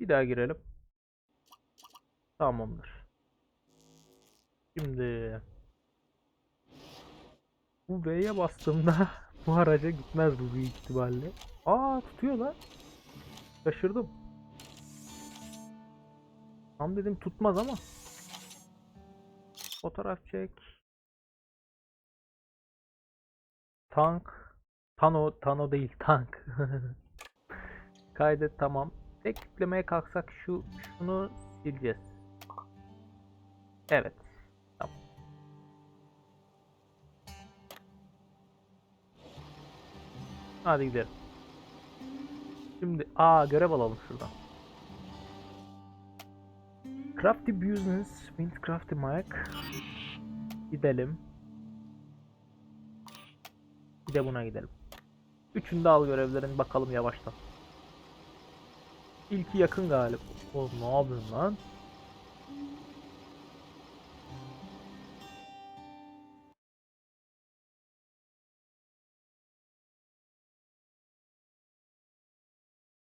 Bir daha girelim. Tamamdır. Şimdi bu V'ye bastığımda bu araca gitmez bu büyük ihtimalle. Aa tutuyor lan. Şaşırdım. Tam dedim tutmaz ama. Fotoğraf çek. Tank. Tano, Tano değil tank. Kaydet tamam. Tek yüklemeye kalksak şu şunu sileceğiz. Evet. Tamam. Hadi gidelim. Şimdi aa görev alalım şuradan. Crafty Business, Mint Crafty Mike. Gidelim. Bir de buna gidelim. Üçünü de al görevlerin bakalım yavaştan. İlki yakın galip. Oğlum ne yapıyorsun lan?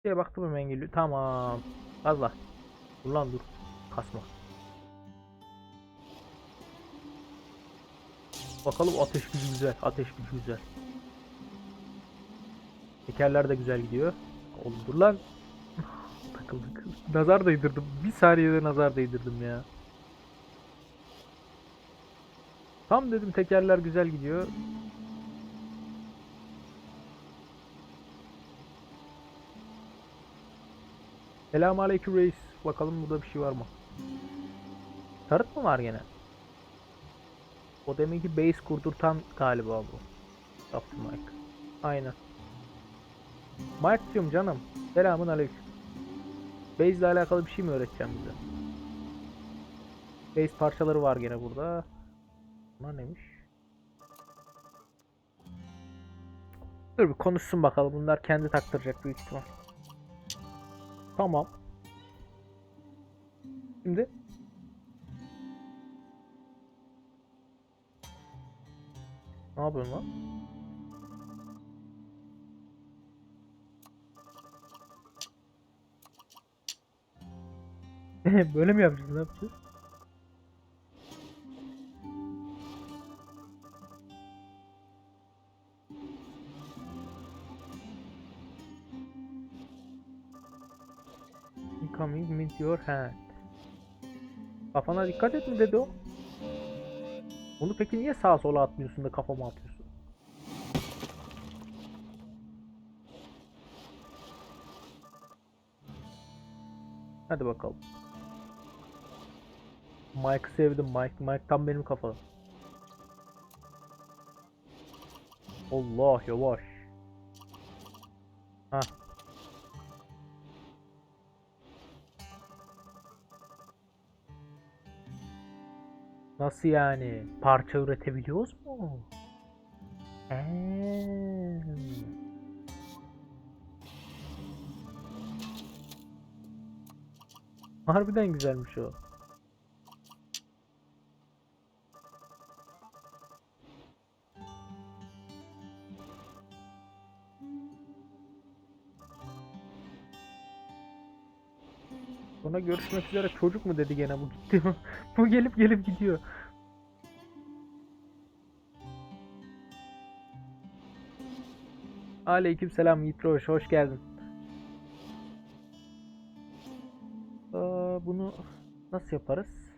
Şeye baktım hemen geliyor. Tamam. Fazla. Dur dur. Kasma. Bakalım ateş gücü güzel. Ateş gücü güzel. Tekerler de güzel gidiyor. Oğlum dur lan. Takıldık. Nazar değdirdim. Bir saniyede nazar değdirdim ya. Tam dedim tekerler güzel gidiyor. Selamun aleyküm reis. Bakalım burada bir şey var mı? Tarıt mı var gene? O deminki base kurdurtan galiba bu. Yaptı Mike. Aynen. Mike'cığım canım. Selamun aleyküm. Base ile alakalı bir şey mi öğreteceğim bize? Base parçaları var gene burada. Bunlar neymiş? Dur bir konuşsun bakalım. Bunlar kendi taktıracak büyük ihtimal. Tamam. Şimdi Ne yapıyorsun lan? Böyle mi yapacağız? Ne yapacağız? Incoming with your hand. Kafana dikkat et mi dedi o? Onu peki niye sağa sola atmıyorsun da kafama atıyorsun? Hadi bakalım. Mike'ı sevdim. Mike, Mike tam benim kafa. Allah yavaş. Ha. Nasıl yani? Parça üretebiliyoruz mu? Eee. Harbiden güzelmiş o. Sonra görüşmek üzere çocuk mu dedi gene bu gitti mi? bu gelip gelip gidiyor. Aleyküm selam Yitroş hoş geldin. Aa, bunu nasıl yaparız?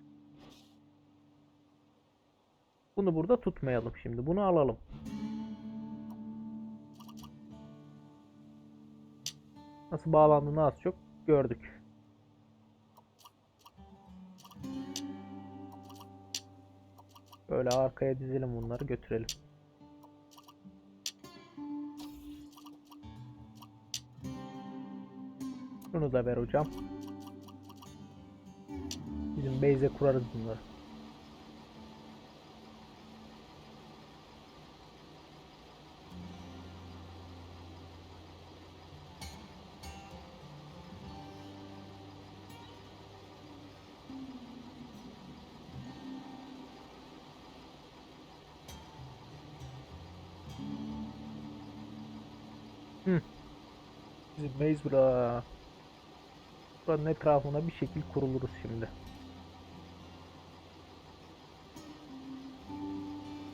Bunu burada tutmayalım şimdi. Bunu alalım. Nasıl bağlandığını az çok gördük. Böyle arkaya dizelim bunları götürelim. Şunu da ver hocam. Bizim base'e kurarız bunları. Hı. Bizim base bura. Buranın etrafına bir şekil kuruluruz şimdi.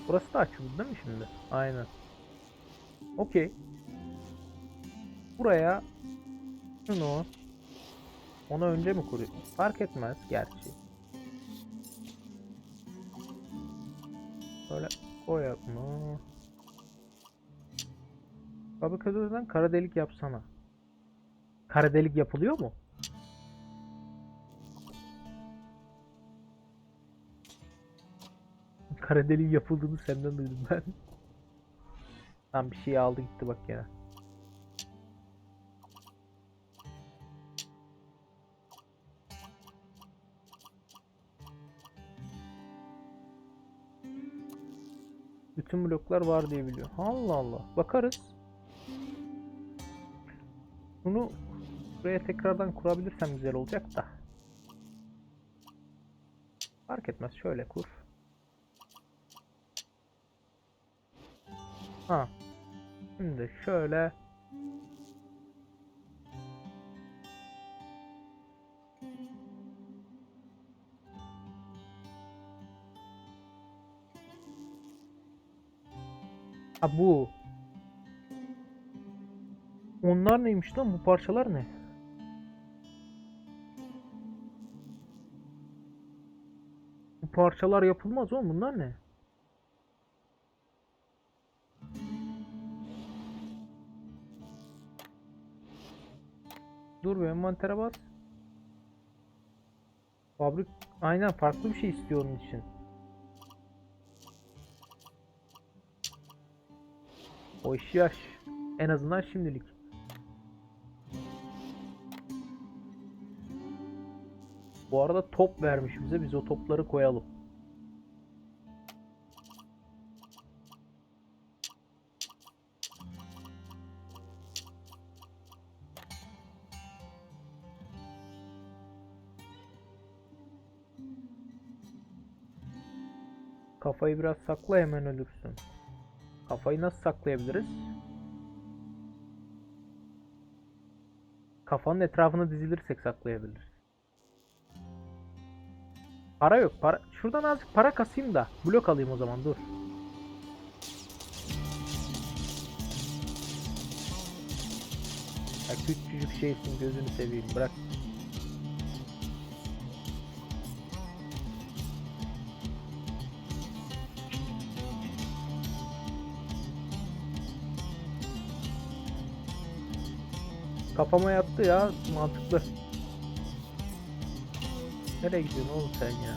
Burası da açıldı değil mi şimdi? Aynen. Okey. Buraya şunu ona önce mi kuruyor? Fark etmez gerçi. Böyle koy bunu. Fabrikatörden kara delik yapsana. Kara delik yapılıyor mu? Kara deliğin yapıldığını senden duydum ben. Tam bir şey aldı gitti bak yine. Bütün bloklar var diye biliyor. Allah Allah. Bakarız. Bunu buraya tekrardan kurabilirsem güzel olacak da. Fark etmez. Şöyle kur. Ha. Şimdi şöyle Ha bu. Onlar neymiş lan? Bu parçalar ne? Bu parçalar yapılmaz oğlum. Bunlar ne? Dur bir envantere bas. Fabrik aynen farklı bir şey istiyor onun için. O iş yaş. En azından şimdilik. Bu arada top vermiş bize. Biz o topları koyalım. Kafayı biraz sakla hemen ölürsün. Kafayı nasıl saklayabiliriz? Kafanın etrafına dizilirsek saklayabiliriz. Para yok. Para şuradan azıcık para kasayım da blok alayım o zaman dur. Ya küçücük şeysin gözünü seveyim bırak. Kafama yattı ya mantıklı. Nereye gidiyorsun oğlum sen ya?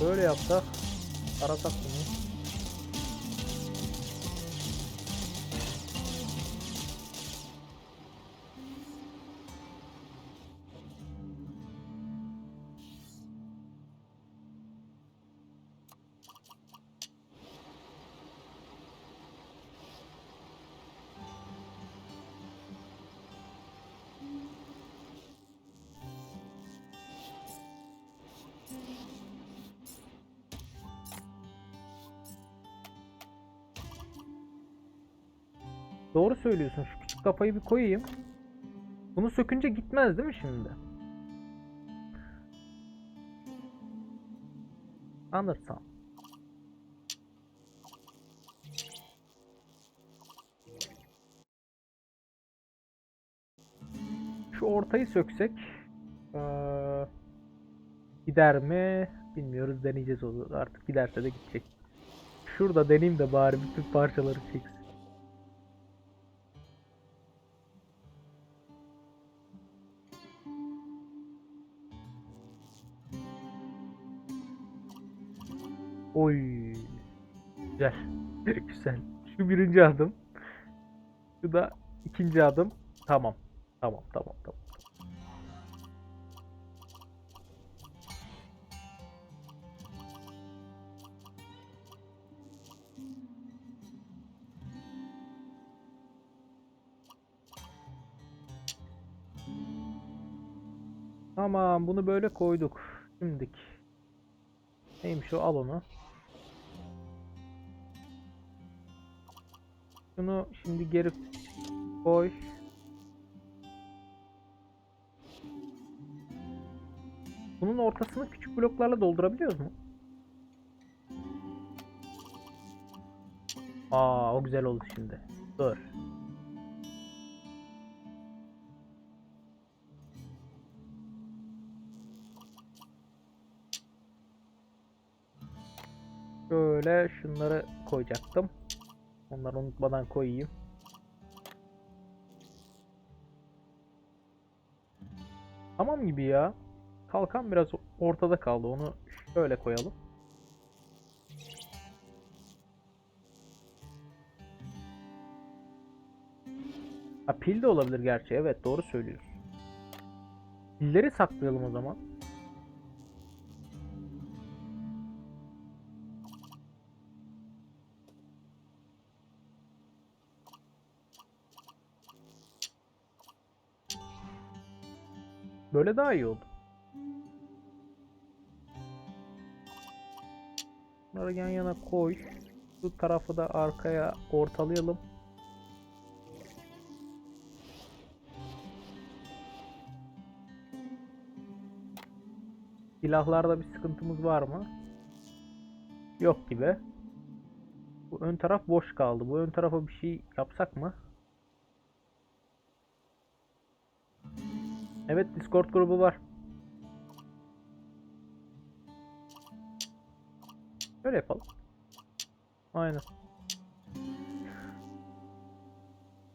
Böyle yapsak arasak bunu. Doğru söylüyorsun. Şu küçük kafayı bir koyayım. Bunu sökünce gitmez değil mi şimdi? Anlatsam. Şu ortayı söksek eee, gider mi? Bilmiyoruz deneyeceğiz onu. Artık giderse de gidecek. Şurada deneyeyim de bari bütün parçaları çeksin. Oy. Güzel. Güzel. Şu birinci adım. Şu da ikinci adım. Tamam. Tamam tamam tamam. Tamam bunu böyle koyduk. Şimdik. Neymiş o al onu. Şunu şimdi geri koy. Bunun ortasını küçük bloklarla doldurabiliyoruz mu? Aa o güzel oldu şimdi. Dur. Şöyle şunları koyacaktım. Onları unutmadan koyayım. Tamam gibi ya. Kalkan biraz ortada kaldı. Onu şöyle koyalım. Ha pil de olabilir gerçi. Evet doğru söylüyorsun. Pilleri saklayalım o zaman. Böyle daha iyi oldu. Bunları yan yana koy. Bu tarafı da arkaya ortalayalım. Silahlarda bir sıkıntımız var mı? Yok gibi. Bu ön taraf boş kaldı. Bu ön tarafa bir şey yapsak mı? Evet Discord grubu var. Şöyle yapalım. Aynen.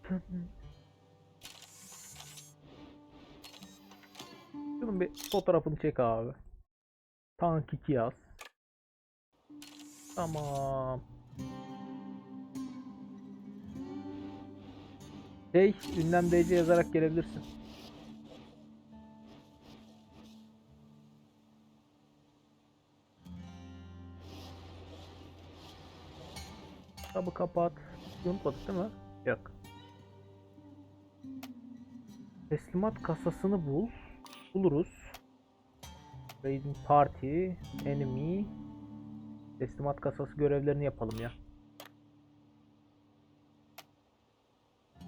Şunun bir fotoğrafını çek abi. Tank 2 yaz. Tamam. Hey, ünlem DC yazarak gelebilirsin. Kitabı kapat. Unutmadık değil mi? Yok. Teslimat kasasını bul. Buluruz. Raiding Party, Enemy. Teslimat kasası görevlerini yapalım ya.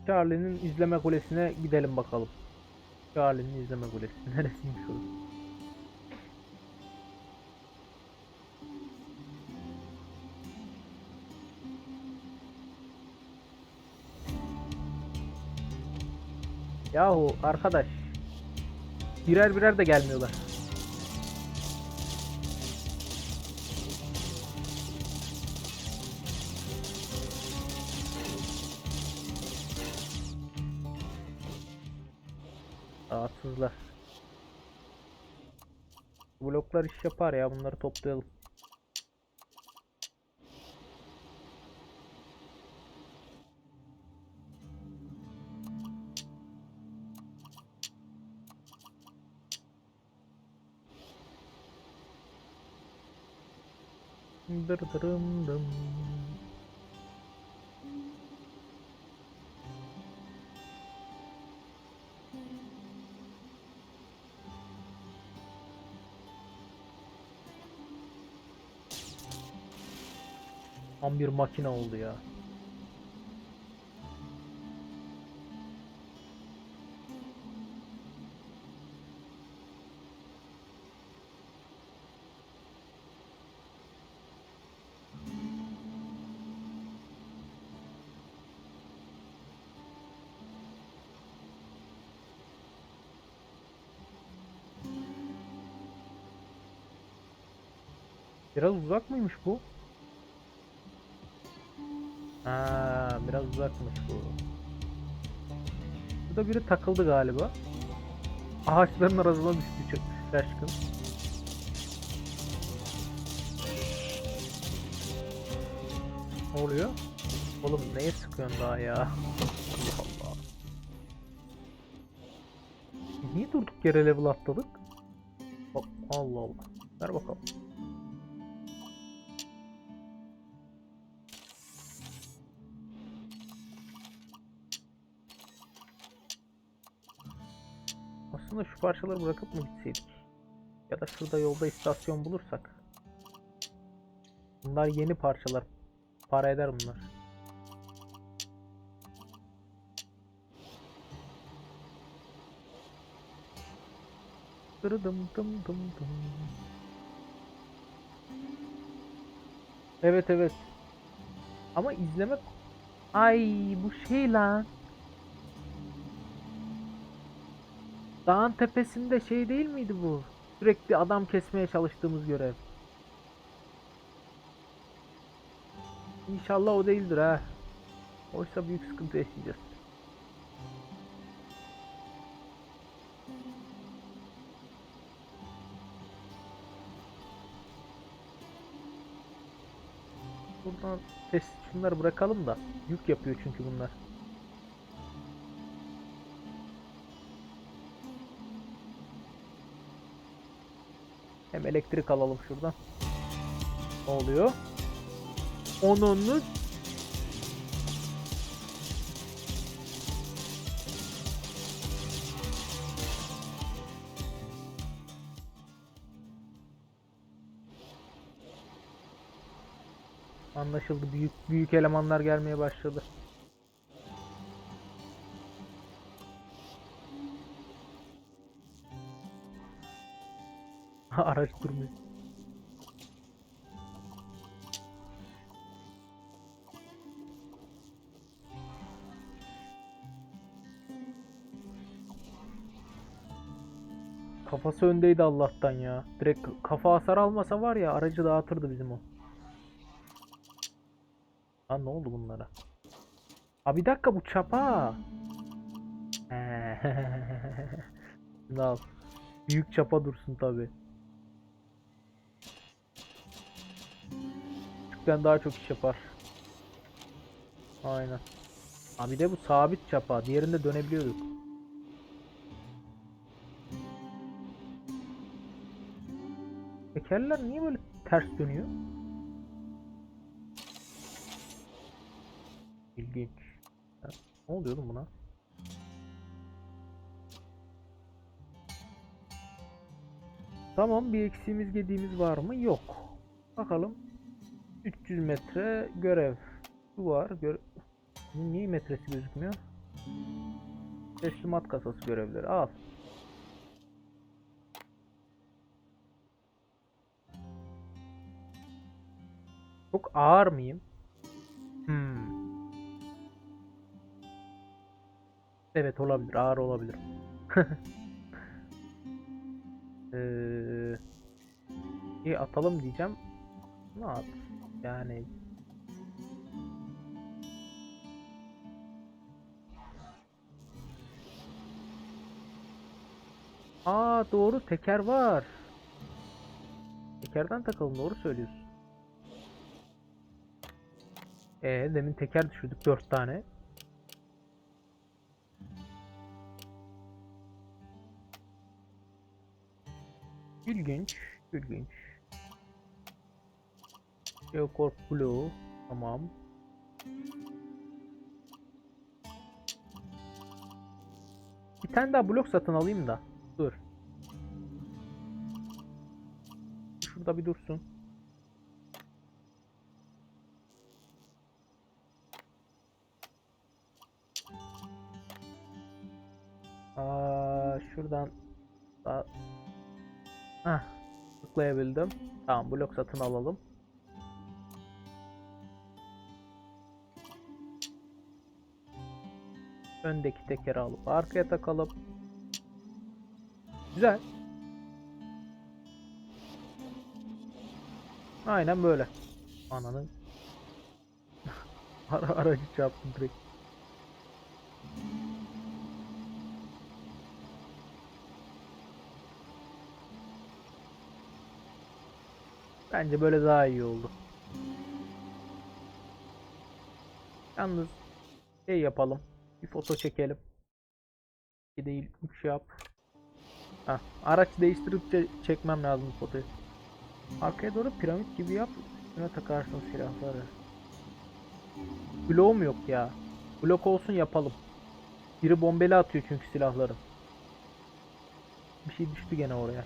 Charlie'nin izleme kulesine gidelim bakalım. Charlie'nin izleme kulesi. Neresiymiş o? Yahu arkadaş. Birer birer de gelmiyorlar. Rahatsızlar. Bloklar iş yapar ya bunları toplayalım. Dır dırım dım. Tam bir makine oldu ya. Biraz uzak mıymış bu? Ha, biraz uzakmış bu. Burada biri takıldı galiba. Ağaçların arasına düştü şaşkın. Ne oluyor? Oğlum neye sıkıyorsun daha ya? Allah Allah. Niye durduk yere level atladık? Allah Allah. Ver bakalım. Aslında şu parçaları bırakıp mı gitseydik? Ya da şurada yolda istasyon bulursak. Bunlar yeni parçalar. Para eder bunlar. Dım dım dım dım. Evet evet. Ama izleme... Ay bu şey lan. Dağın tepesinde şey değil miydi bu? Sürekli adam kesmeye çalıştığımız görev. İnşallah o değildir ha. Oysa büyük sıkıntı yaşayacağız. Buradan ses şunları bırakalım da yük yapıyor çünkü bunlar. Hem elektrik alalım şuradan. Ne oluyor? Onunu Anlaşıldı. Büyük büyük elemanlar gelmeye başladı. Araç durmuyor. Kafası öndeydi Allah'tan ya. Direkt kafa hasar almasa var ya aracı dağıtırdı bizim o. Lan ne oldu bunlara? Aa bir dakika bu çapa. Şunu al. Büyük çapa dursun tabi. Küçükten daha çok iş yapar. Aynen. Abi bir de bu sabit çapa. Diğerinde dönebiliyorduk. Tekerler niye böyle ters dönüyor? İlginç. Ha, Ne oluyor oğlum buna? Tamam bir eksiğimiz gediğimiz var mı? Yok. Bakalım. 300 metre görev. Şu var. Göre niye metresi gözükmüyor? Teslimat kasası görevleri. Al. Çok ağır mıyım? Hmm. Evet olabilir. Ağır olabilir. Eee iyi atalım diyeceğim. Ne at? Yani Aa doğru teker var. Tekerden takalım doğru söylüyorsun. Ee demin teker düşürdük 4 tane. İlginç, ilginç. Geocorp Blue, tamam. Bir tane daha blok satın alayım da. Dur. Şurada bir dursun. Aa, şuradan daha Heh, tıklayabildim. Tamam blok satın alalım. Öndeki tekeri alıp arkaya takalım. Güzel. Aynen böyle. Ananın Ara aracı çarptım direkt. Bence böyle daha iyi oldu. Yalnız şey yapalım. Bir foto çekelim. Bir değil 3 yap. Heh, araç değiştirip çe- çekmem lazım fotoyu. Arkaya doğru piramit gibi yap. Üstüne takarsın silahları. Bloğum yok ya. Blok olsun yapalım. Biri bombeli atıyor çünkü silahların. Bir şey düştü gene oraya.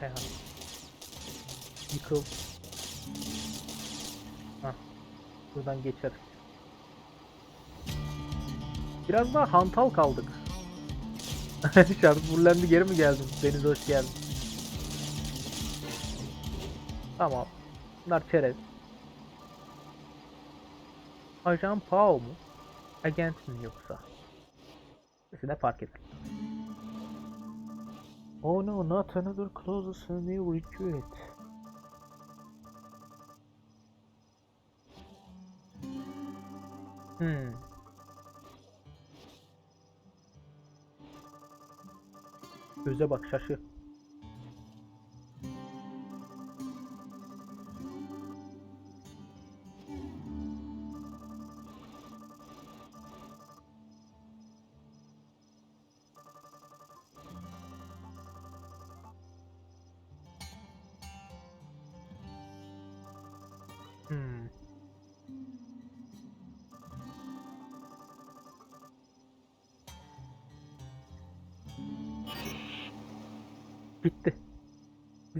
Hay. Yıkıl. Buradan geçeriz. Biraz daha hantal kaldık. Şarj fullendi geri mi geldin? Deniz hoş geldin. Tamam. Bunlar çerez. Ajan Pao mu? Agent mi yoksa? İkisi fark etmez. Oh no, not another closes a new recruit. Hmm. Göze bak şaşı.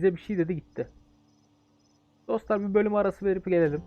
Bize bir şey dedi gitti. Dostlar bir bölüm arası verip gelelim.